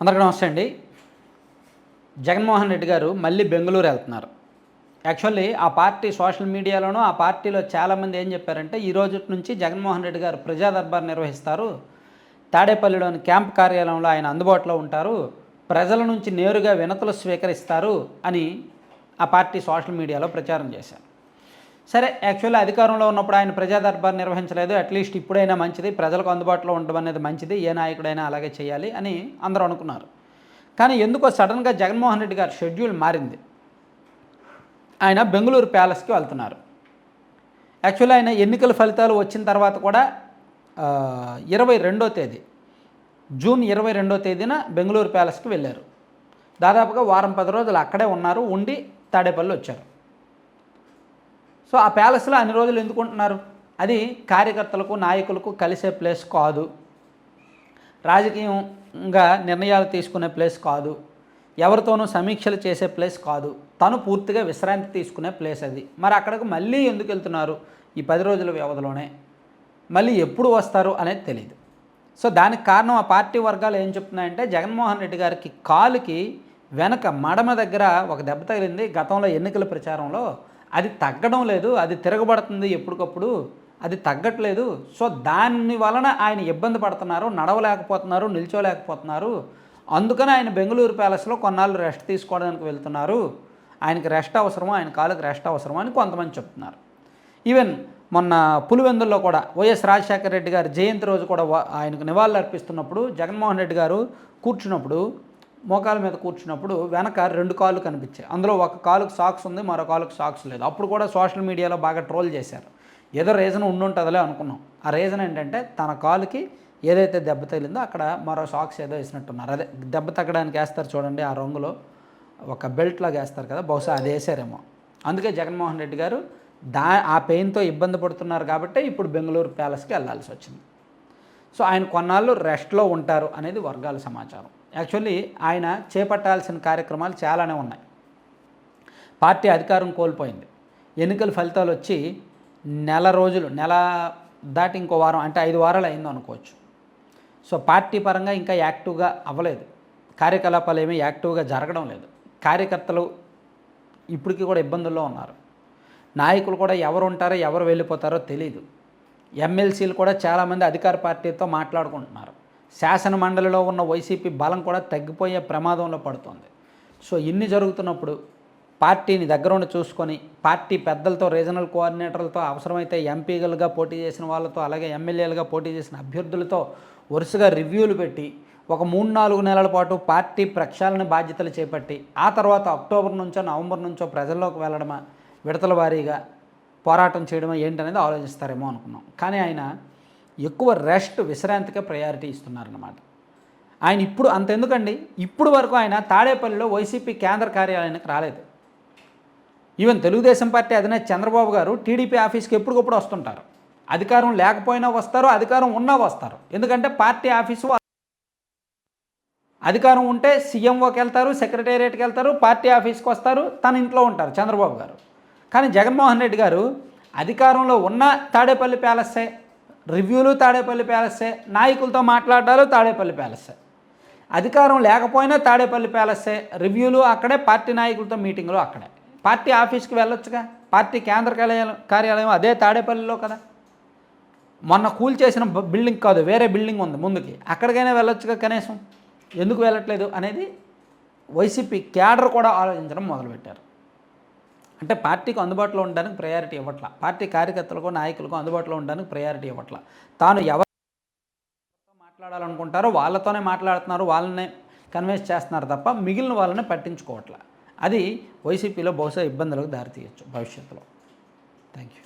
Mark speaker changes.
Speaker 1: అందరికీ నమస్తే అండి. జగన్మోహన్ రెడ్డి గారు మళ్ళీ బెంగళూరు వెళ్తున్నారు. యాక్చువల్లీ ఆ పార్టీ సోషల్ మీడియాలోనూ ఆ పార్టీలో చాలామంది ఏం చెప్పారంటే ఈ రోజు నుంచి జగన్మోహన్ రెడ్డి గారు ప్రజా దర్బార్ నిర్వహిస్తారు. తాడేపల్లిలోని క్యాంప్ కార్యాలయంలో ఆయన అందుబాటులో ఉంటారు. ప్రజల నుంచి నేరుగా వినతులు స్వీకరిస్తారు అని ఆ పార్టీ సోషల్ మీడియాలో ప్రచారం చేశారు. సరే యాక్చువల్లీ అధికారంలో ఉన్నప్పుడు ఆయన ప్రజా దర్బార్ నిర్వహించలేదు. అట్లీస్ట్ ఇప్పుడైనా మంచిది. ప్రజలకు అందుబాటులో ఉండడం అనేది మంచిది. ఏ నాయకుడైనా అలాగే చేయాలి అని అందరూ అనుకున్నారు. కానీ ఎందుకో సడన్గా జగన్మోహన్ రెడ్డి గారి షెడ్యూల్ మారింది. ఆయన బెంగళూరు ప్యాలెస్కి వెళ్తున్నారు. యాక్చువల్లీ ఆయన ఎన్నికల ఫలితాలు వచ్చిన తర్వాత కూడా ఇరవై రెండో తేదీ జూన్ ఇరవై రెండో తేదీన బెంగళూరు ప్యాలెస్కి వెళ్ళారు. దాదాపుగా వారం పది రోజులు అక్కడే ఉన్నారు ఉండి తాడేపల్లి వచ్చారు. సో ఆ ప్యాలెస్లో అన్ని రోజులు ఎందుకుంటున్నారు? అది కార్యకర్తలకు నాయకులకు కలిసే ప్లేస్ కాదు. రాజకీయంగా నిర్ణయాలు తీసుకునే ప్లేస్ కాదు. ఎవరితోనూ సమీక్షలు చేసే ప్లేస్ కాదు. తను పూర్తిగా విశ్రాంతి తీసుకునే ప్లేస్ అది. మరి అక్కడికి మళ్ళీ ఎందుకు వెళ్తున్నారు? ఈ పది రోజుల వ్యవధిలోనే. మళ్ళీ ఎప్పుడు వస్తారు అనేది తెలియదు సో దానికి కారణం ఆ పార్టీ వర్గాలు ఏం చెప్తున్నాయంటే జగన్మోహన్ రెడ్డి గారికి కాలుకి వెనక మడమ దగ్గర ఒక దెబ్బ తగిలింది గతంలో ఎన్నికల ప్రచారంలో అది తగ్గడం లేదు అది తిరగబడుతుంది ఎప్పటికప్పుడు అది తగ్గట్లేదు. సో దాని వలన ఆయన ఇబ్బంది పడుతున్నారు నడవలేకపోతున్నారు నిల్చోలేకపోతున్నారు. అందుకని ఆయన బెంగళూరు ప్యాలెస్లో కొన్నాళ్ళు రెస్ట్ తీసుకోవడానికి వెళ్తున్నారు. ఆయనకి రెస్ట్ అవసరమో? ఆయన కాళ్ళకి రెస్ట్ అవసరమో? అని కొంతమంది చెప్తున్నారు. ఈవెన్ మొన్న పులివెందుల్లో కూడా వైఎస్ రాజశేఖర రెడ్డి గారు జయంతి రోజు కూడా ఆయనకు నివాళులు అర్పిస్తున్నప్పుడు జగన్మోహన్ రెడ్డి గారు కూర్చున్నప్పుడు మోకాల మీద కూర్చున్నప్పుడు వెనక రెండు కాళ్ళు కనిపించాయి. అందులో ఒక కాలుకు సాక్స్ ఉంది మరో కాలుకు సాక్స్ లేదు. అప్పుడు కూడా సోషల్ మీడియాలో బాగా ట్రోల్ చేశారు. ఏదో రీజన్ ఉండుంటుందిలే అనుకున్నాం. ఆ రీజన్ ఏంటంటే తన కాలుకి ఏదైతే దెబ్బ తగిలిందో అక్కడ మరో సాక్స్ ఏదో వేసినట్టున్నారు. అదే దెబ్బ తగ్గడానికి వేస్తారు చూడండి ఆ రంగులో. ఒక బెల్ట్ లాగా వేస్తారు కదా బహుశా అది వేసారేమో. అందుకే జగన్మోహన్ రెడ్డి గారు దా ఆ పెయిన్తో ఇబ్బంది పడుతున్నారు కాబట్టి ఇప్పుడు బెంగళూరు ప్యాలెస్కి వెళ్ళాల్సి వచ్చింది. సో ఆయన కొన్నాళ్ళు రెస్ట్లో ఉంటారు అనేది వర్గాల సమాచారం. యాక్చువల్లీ ఆయన చేపట్టాల్సిన కార్యక్రమాలు చాలానే ఉన్నాయి. పార్టీ అధికారం కోల్పోయింది. ఎన్నికల ఫలితాలు వచ్చి నెల రోజులు నెల దాటి ఇంకో వారం అంటే ఐదు వారాలు అయిందో అనుకోవచ్చు. సో పార్టీ పరంగా ఇంకా యాక్టివ్గా అవ్వలేదు. కార్యకలాపాలు ఏమీ యాక్టివ్గా జరగడం లేదు. కార్యకర్తలు ఇప్పటికీ కూడా ఇబ్బందుల్లో ఉన్నారు. నాయకులు కూడా ఎవరు ఉంటారో ఎవరు వెళ్ళిపోతారో తెలియదు ఎమ్మెల్సీలు కూడా చాలామంది అధికార పార్టీతో మాట్లాడుకుంటున్నారు. శాసన మండలిలో ఉన్న వైసీపీ బలం కూడా తగ్గిపోయే ప్రమాదంలో పడుతుంది. సో ఇన్ని జరుగుతున్నప్పుడు పార్టీని దగ్గరుండి చూసుకొని పార్టీ పెద్దలతో రీజనల్ కోఆర్డినేటర్లతో అవసరమైతే ఎంపీలుగా పోటీ చేసిన వాళ్ళతో అలాగే ఎమ్మెల్యేలుగా పోటీ చేసిన అభ్యర్థులతో వరుసగా రివ్యూలు పెట్టి ఒక మూడు నాలుగు నెలల పాటు పార్టీ ప్రక్షాళన బాధ్యతలు చేపట్టి ఆ తర్వాత అక్టోబర్ నుంచో నవంబర్ నుంచో ప్రజల్లోకి వెళ్ళడమా విడతల వారీగా పోరాటం చేయడమా ఏంటనేది ఆలోచిస్తారేమో అనుకున్నాం. కానీ ఆయన ఎక్కువ రెస్ట్ విశ్రాంతికే ప్రయారిటీ ఇస్తున్నారన్నమాట. ఆయన ఇప్పుడు అంతెందుకండి? ఇప్పుడు వరకు ఆయన తాడేపల్లిలో వైసీపీ కేంద్ర కార్యాలయానికి రాలేదు. ఈవెన్ తెలుగుదేశం పార్టీ అధినేత చంద్రబాబు గారు టీడీపీ ఆఫీస్కి ఎప్పటికప్పుడు వస్తుంటారు. అధికారం లేకపోయినా వస్తారు అధికారం ఉన్నా వస్తారు. ఎందుకంటే పార్టీ ఆఫీసు అధికారం ఉంటే సీఎంఓకి వెళ్తారు సెక్రటేరియట్కి వెళ్తారు పార్టీ ఆఫీస్కి వస్తారు తన ఇంట్లో ఉంటారు చంద్రబాబు గారు. కానీ జగన్మోహన్ రెడ్డి గారు అధికారంలో ఉన్న తాడేపల్లి ప్యాలెస్సే రివ్యూలు తాడేపల్లి ప్యాలెస్సే నాయకులతో మాట్లాడాలు తాడేపల్లి ప్యాలెస్సే. అధికారం లేకపోయినా తాడేపల్లి ప్యాలెస్సే రివ్యూలు అక్కడే పార్టీ నాయకులతో మీటింగులు అక్కడే. పార్టీ ఆఫీస్కి వెళ్ళొచ్చుగా పార్టీ కేంద్ర కార్యాలయం కార్యాలయం అదే తాడేపల్లిలో కదా. మొన్న కూల్ చేసిన బిల్డింగ్ కాదు వేరే బిల్డింగ్ ఉంది ముందుకి. అక్కడికైనా వెళ్ళొచ్చుగా కనీసం? ఎందుకు వెళ్ళట్లేదు అనేది వైసీపీ క్యాడర్ కూడా ఆలోచించడం మొదలుపెట్టారు. అంటే పార్టీకి అందుబాటులో ఉండడానికి ప్రయారిటీ ఇవ్వట్ల. పార్టీ కార్యకర్తలకు నాయకులకు అందుబాటులో ఉండడానికి ప్రయారిటీ ఇవ్వట్ల. తాను ఎవరు మాట్లాడాలనుకుంటారో వాళ్ళతోనే మాట్లాడుతున్నారు వాళ్ళనే కన్విన్స్ చేస్తున్నారు తప్ప మిగిలిన వాళ్ళని పట్టించుకోవట్ల. అది వైసీపీలో బహుశా ఇబ్బందులకు దారితీయచ్చు భవిష్యత్తులో. Thank you